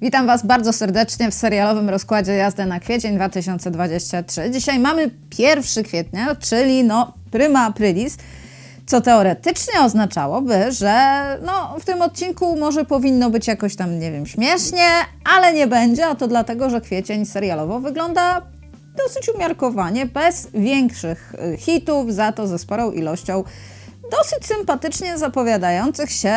Witam Was bardzo serdecznie w serialowym rozkładzie jazdy na kwiecień 2023. Dzisiaj mamy 1 kwietnia, czyli no prima aprilis, co teoretycznie oznaczałoby, że no, w tym odcinku może powinno być jakoś tam, nie wiem, śmiesznie, ale nie będzie, a to dlatego, że kwiecień serialowo wygląda dosyć umiarkowanie, bez większych y, hitów, za to ze sporą ilością dosyć sympatycznie zapowiadających się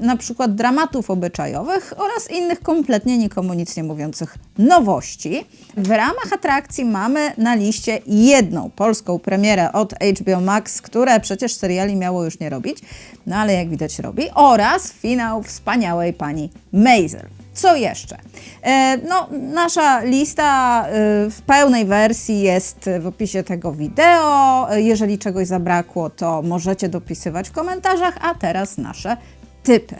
na przykład dramatów obyczajowych oraz innych kompletnie nikomu nic nie mówiących nowości. W ramach atrakcji mamy na liście jedną polską premierę od HBO Max, które przecież seriali miało już nie robić, no ale jak widać robi, oraz finał wspaniałej pani Maisel. Co jeszcze? E, no, nasza lista e, w pełnej wersji jest w opisie tego wideo. E, Jeżeli czegoś zabrakło, to możecie dopisywać w komentarzach, a teraz nasze typy.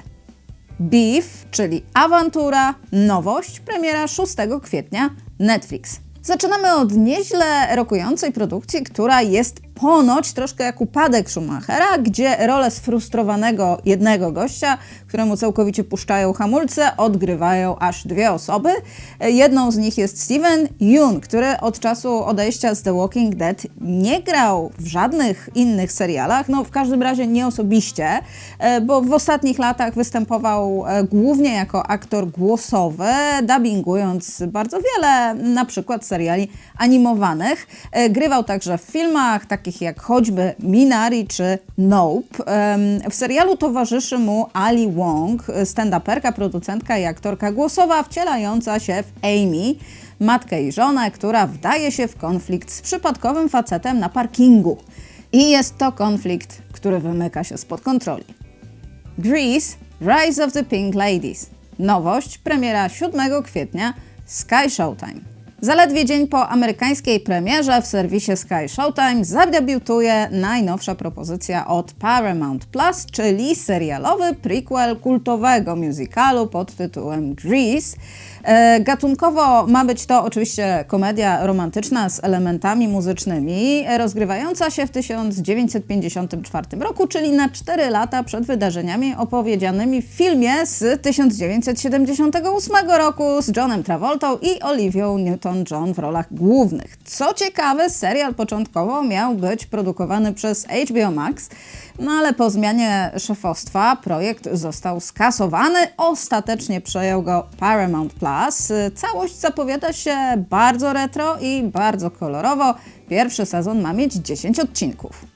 Beef, czyli awantura, nowość, premiera 6 kwietnia Netflix. Zaczynamy od nieźle rokującej produkcji, która jest ponoć troszkę jak upadek Schumachera, gdzie rolę sfrustrowanego jednego gościa, któremu całkowicie puszczają hamulce, odgrywają aż dwie osoby. Jedną z nich jest Steven Yeun, który od czasu odejścia z The Walking Dead nie grał w żadnych innych serialach, no w każdym razie nie osobiście, e, bo w ostatnich latach występował e, głównie jako aktor głosowy, dubbingując bardzo wiele, na przykład seriali animowanych. E, Grywał także w filmach, takich jak choćby Minari czy Nope. W serialu towarzyszy mu Ali Wong, stand-uperka, producentka i aktorka głosowa wcielająca się w Amy, matkę i żonę, która wdaje się w konflikt z przypadkowym facetem na parkingu. I jest to konflikt, który wymyka się spod kontroli. Grease Rise of the Pink Ladies. Nowość, premiera 7 kwietnia Sky Showtime. Zaledwie dzień po amerykańskiej premierze w serwisie Sky Showtime zadebiutuje najnowsza propozycja od Paramount Plus, czyli serialowy prequel kultowego musicalu pod tytułem Grease. E, Gatunkowo ma być to oczywiście komedia romantyczna z elementami muzycznymi, e, rozgrywająca się w 1954 roku, czyli na 4 lata przed wydarzeniami opowiedzianymi w filmie z 1978 roku z Johnem Travoltą i Olivią Newton-John w rolach głównych. Co ciekawe, serial początkowo miał być produkowany przez HBO Max, no ale po zmianie szefostwa projekt został skasowany. Ostatecznie przejął go Paramount Plus. Całość zapowiada się bardzo retro i bardzo kolorowo. Pierwszy sezon ma mieć 10 odcinków.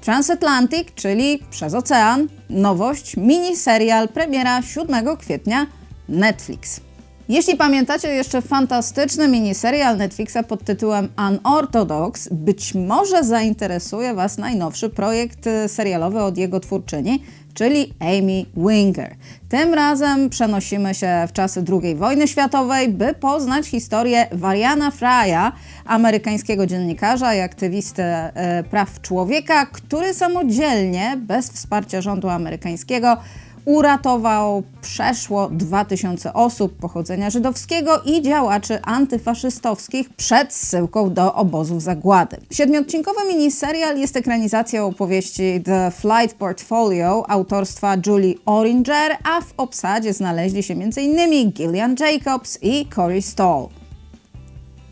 Transatlantic, czyli Przez Ocean, nowość, miniserial, premiera 7 kwietnia Netflix. Jeśli pamiętacie jeszcze fantastyczny miniserial Netflixa pod tytułem Unorthodox, być może zainteresuje Was najnowszy projekt y, serialowy od jego twórczyni, czyli Amy Winger. Tym razem przenosimy się w czasy II wojny światowej, by poznać historię Variana Frya, amerykańskiego dziennikarza i aktywisty e, praw człowieka, który samodzielnie, bez wsparcia rządu amerykańskiego, uratował przeszło 2000 osób pochodzenia żydowskiego i działaczy antyfaszystowskich przed zsyłką do obozów zagłady. Siedmiodcinkowy miniserial jest ekranizacją opowieści The Flight Portfolio autorstwa Julie Oringer, a w obsadzie znaleźli się m.in. Gillian Jacobs i Corey Stoll.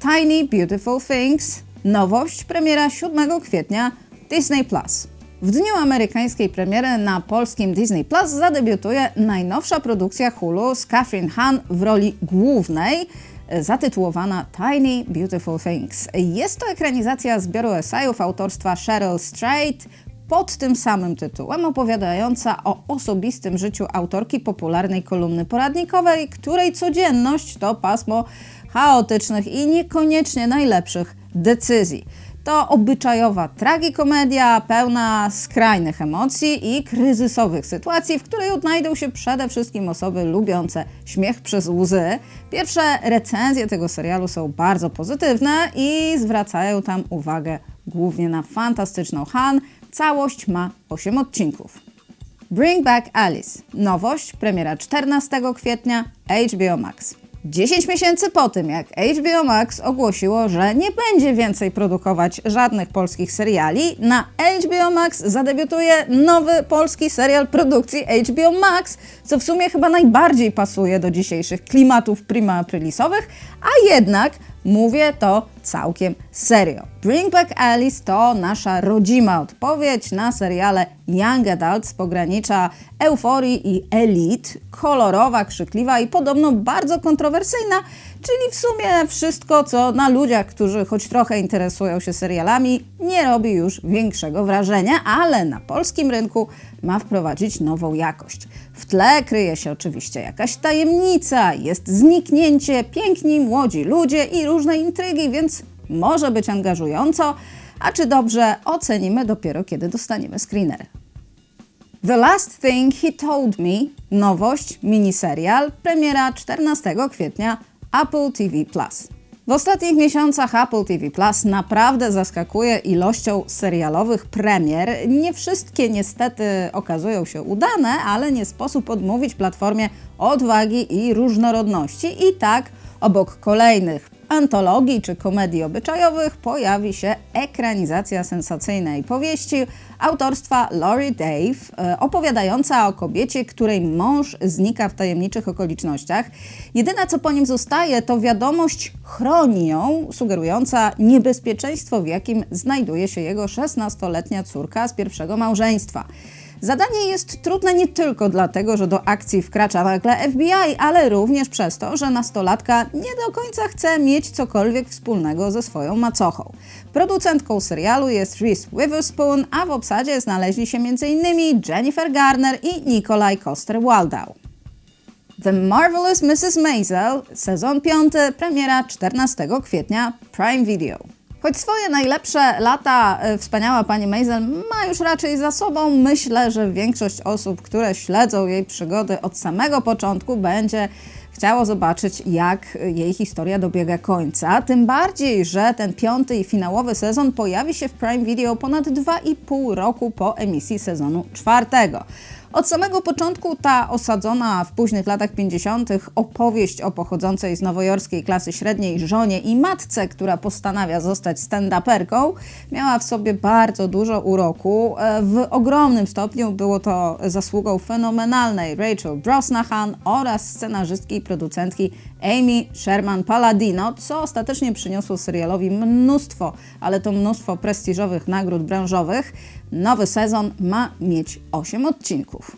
Tiny Beautiful Things, nowość, premiera 7 kwietnia Disney Plus. W dniu amerykańskiej premiery na polskim Disney Plus zadebiutuje najnowsza produkcja Hulu z Catherine Hahn w roli głównej, e, zatytułowana Tiny Beautiful Things. Jest to ekranizacja zbioru esejów autorstwa Cheryl Strait pod tym samym tytułem, opowiadająca o osobistym życiu autorki popularnej kolumny poradnikowej, której codzienność to pasmo chaotycznych i niekoniecznie najlepszych decyzji. To obyczajowa tragikomedia pełna skrajnych emocji i kryzysowych sytuacji, w której odnajdą się przede wszystkim osoby lubiące śmiech przez łzy. Pierwsze recenzje tego serialu są bardzo pozytywne i zwracają tam uwagę głównie na fantastyczną Han. Całość ma 8 odcinków. Bring Back Alice. Nowość, premiera 14 kwietnia, HBO Max. 10 miesięcy po tym, jak HBO Max ogłosiło, że nie będzie więcej produkować żadnych polskich seriali, na HBO Max zadebiutuje nowy polski serial produkcji HBO Max, co w sumie chyba najbardziej pasuje do dzisiejszych klimatów prima aprilisowych, a jednak mówię to całkiem serio. Bring Back Alice to nasza rodzima odpowiedź na seriale Young Adult z pogranicza euforii i elite, kolorowa, krzykliwa i podobno bardzo kontrowersyjna, czyli w sumie wszystko, co na ludziach, którzy choć trochę interesują się serialami, nie robi już większego wrażenia, ale na polskim rynku ma wprowadzić nową jakość. W tle kryje się oczywiście jakaś tajemnica, jest zniknięcie, piękni młodzi ludzie i różne intrygi, więc może być angażująco, a czy dobrze ocenimy dopiero kiedy dostaniemy screener. The Last Thing He Told Me, nowość, miniserial, premiera 14 kwietnia Apple TV+. W ostatnich miesiącach Apple TV Plus naprawdę zaskakuje ilością serialowych premier. Nie wszystkie niestety okazują się udane, ale nie sposób odmówić platformie odwagi i różnorodności. I tak obok kolejnych antologii czy komedii obyczajowych pojawi się ekranizacja sensacyjnej powieści autorstwa Lori Dave, e, opowiadająca o kobiecie, której mąż znika w tajemniczych okolicznościach. Jedyne co po nim zostaje to wiadomość chroni ją, sugerująca niebezpieczeństwo, w jakim znajduje się jego 16-letnia córka z pierwszego małżeństwa. Zadanie jest trudne nie tylko dlatego, że do akcji wkracza nagle FBI, ale również przez to, że nastolatka nie do końca chce mieć cokolwiek wspólnego ze swoją macochą. Producentką serialu jest Reese Witherspoon, a w obsadzie znaleźli się m.in. Jennifer Garner i Nikolaj Coster-Waldau. The Marvelous Mrs. Maisel, sezon 5, premiera 14 kwietnia, Prime Video. Choć swoje najlepsze lata e, wspaniała pani Maisel ma już raczej za sobą, myślę, że większość osób, które śledzą jej przygody od samego początku, będzie chciało zobaczyć, jak jej historia dobiega końca. Tym bardziej, że ten piąty i finałowy sezon pojawi się w Prime Video ponad 2,5 roku po emisji sezonu czwartego. Od samego początku ta osadzona w późnych latach 50. opowieść o pochodzącej z nowojorskiej klasy średniej żonie i matce, która postanawia zostać stand-uperką, miała w sobie bardzo dużo uroku. E, w ogromnym stopniu było to zasługą fenomenalnej Rachel Brosnahan oraz scenarzystki i producentki Amy Sherman Palladino, co ostatecznie przyniosło serialowi mnóstwo, ale to mnóstwo prestiżowych nagród branżowych. Nowy sezon ma mieć 8 odcinków.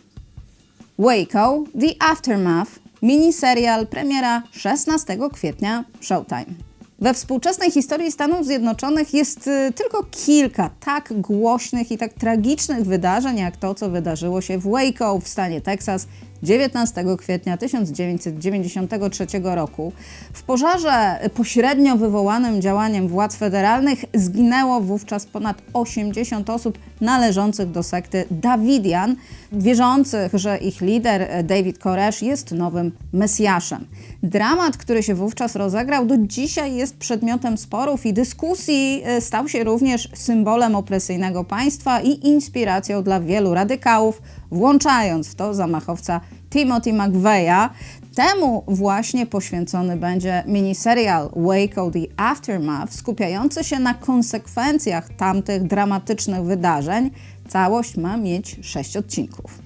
Waco The Aftermath, miniserial, premiera 16 kwietnia Showtime. We współczesnej historii Stanów Zjednoczonych jest y, tylko kilka tak głośnych i tak tragicznych wydarzeń, jak to, co wydarzyło się w Waco w stanie Teksas 19 kwietnia 1993 roku. W pożarze pośrednio wywołanym działaniem władz federalnych zginęło wówczas ponad 80 osób należących do sekty Davidian, wierzących, że ich lider David Koresh jest nowym Mesjaszem. Dramat, który się wówczas rozegrał, do dzisiaj jest przedmiotem sporów i dyskusji, stał się również symbolem opresyjnego państwa i inspiracją dla wielu radykałów, włączając w to zamachowca Timothy McVeigha. Temu właśnie poświęcony będzie miniserial Waco The Aftermath, skupiający się na konsekwencjach tamtych dramatycznych wydarzeń. Całość ma mieć sześć odcinków.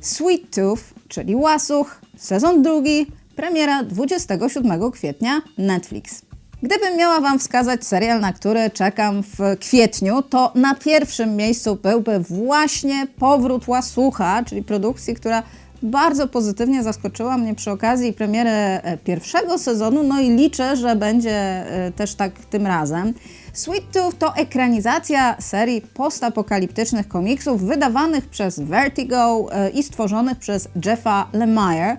Sweet Tooth, czyli Łasuch, sezon drugi, premiera 27 kwietnia Netflix. Gdybym miała Wam wskazać serial, na który czekam w kwietniu, to na pierwszym miejscu byłby właśnie Powrót Łasucha, czyli produkcji, która bardzo pozytywnie zaskoczyła mnie przy okazji premiery e, pierwszego sezonu, no i liczę, że będzie e, też tak tym razem. Sweet Tooth to ekranizacja serii postapokaliptycznych komiksów wydawanych przez Vertigo e, i stworzonych przez Jeffa Lemire.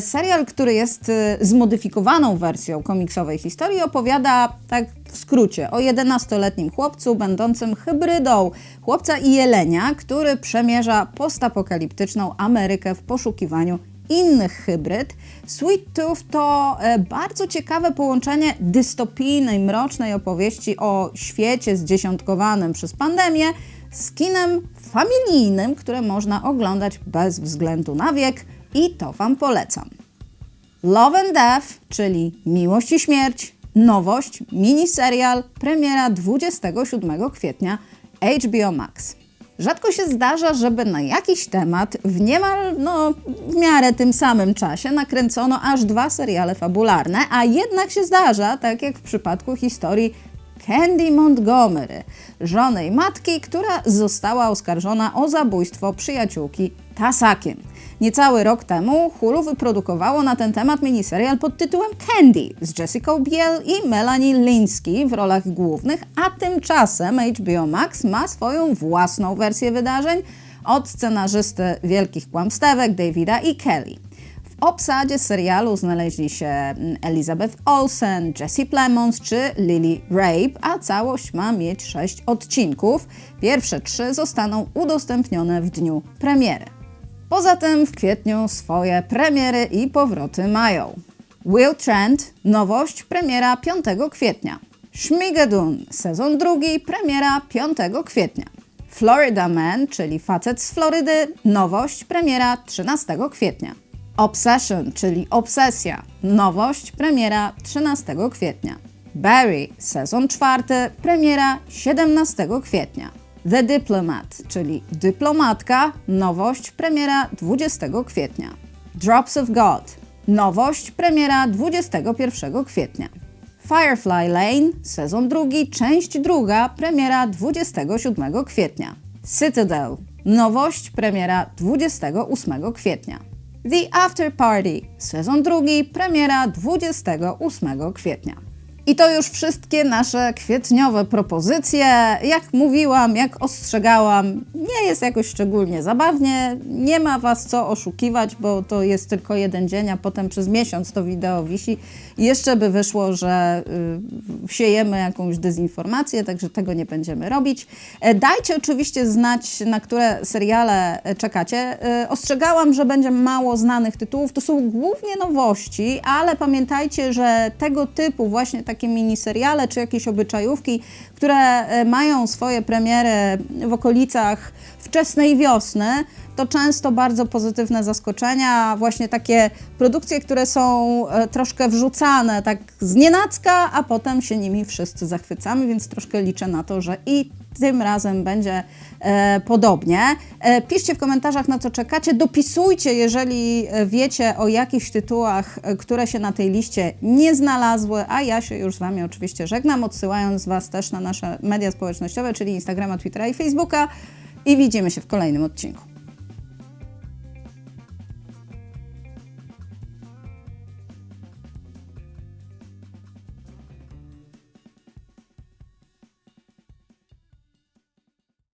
Serial, który jest zmodyfikowaną wersją komiksowej historii, opowiada tak w skrócie o 11-letnim chłopcu będącym hybrydą chłopca i jelenia, który przemierza postapokaliptyczną Amerykę w poszukiwaniu innych hybryd. Sweet Tooth to e, bardzo ciekawe połączenie dystopijnej, mrocznej opowieści o świecie zdziesiątkowanym przez pandemię z kinem familijnym, które można oglądać bez względu na wiek i to Wam polecam. Love and Death, czyli Miłość i Śmierć, nowość, miniserial, premiera 27 kwietnia HBO Max. Rzadko się zdarza, żeby na jakiś temat w niemal, no, w miarę tym samym czasie nakręcono aż dwa seriale fabularne, a jednak się zdarza, tak jak w przypadku historii Candy Montgomery, żony i matki, która została oskarżona o zabójstwo przyjaciółki Niecały rok temu Hulu wyprodukowało na ten temat miniserial pod tytułem Candy z Jessica Biel i Melanie Linsky w rolach głównych, a tymczasem HBO Max ma swoją własną wersję wydarzeń od scenarzysty Wielkich Kłamstewek Davida i Kelly. W obsadzie serialu znaleźli się Elizabeth Olsen, Jessie Plemons czy Lily Rabe, a całość ma mieć sześć odcinków. Pierwsze trzy zostaną udostępnione w dniu premiery. Poza tym w kwietniu swoje premiery i powroty mają. Will Trent, nowość, premiera 5 kwietnia. Schmigadoon, sezon drugi, premiera 5 kwietnia. Florida Man, czyli facet z Florydy, nowość, premiera 13 kwietnia. Obsession, czyli obsesja, nowość, premiera 13 kwietnia. Barry, sezon czwarty, premiera 17 kwietnia. The Diplomat, czyli dyplomatka, nowość, premiera 20 kwietnia. Drops of God, nowość, premiera 21 kwietnia. Firefly Lane, sezon drugi, część druga, premiera 27 kwietnia. Citadel, nowość, premiera 28 kwietnia. The After Party, sezon drugi, premiera 28 kwietnia. I to już wszystkie nasze kwietniowe propozycje. Jak mówiłam, jak ostrzegałam, nie jest jakoś szczególnie zabawnie. Nie ma Was co oszukiwać, bo to jest tylko jeden dzień, a potem przez miesiąc to wideo wisi. I jeszcze by wyszło, że y, siejemy jakąś dezinformację, także tego nie będziemy robić. E, Dajcie oczywiście znać, na które seriale e, czekacie. E, Ostrzegałam, że będzie mało znanych tytułów. To są głównie nowości, ale pamiętajcie, że tego typu właśnie takie miniseriale czy jakieś obyczajówki, które e, mają swoje premiery w okolicach wczesnej wiosny, to często bardzo pozytywne zaskoczenia, właśnie takie produkcje, które są e, troszkę wrzucane tak z nienacka, a potem się nimi wszyscy zachwycamy, więc troszkę liczę na to, że i tym razem będzie e, podobnie. E, piszcie w komentarzach, na co czekacie. Dopisujcie, jeżeli wiecie o jakichś tytułach, e, które się na tej liście nie znalazły, a ja się już z Wami oczywiście żegnam, odsyłając Was też na nasze media społecznościowe, czyli Instagrama, Twittera i Facebooka i widzimy się w kolejnym odcinku.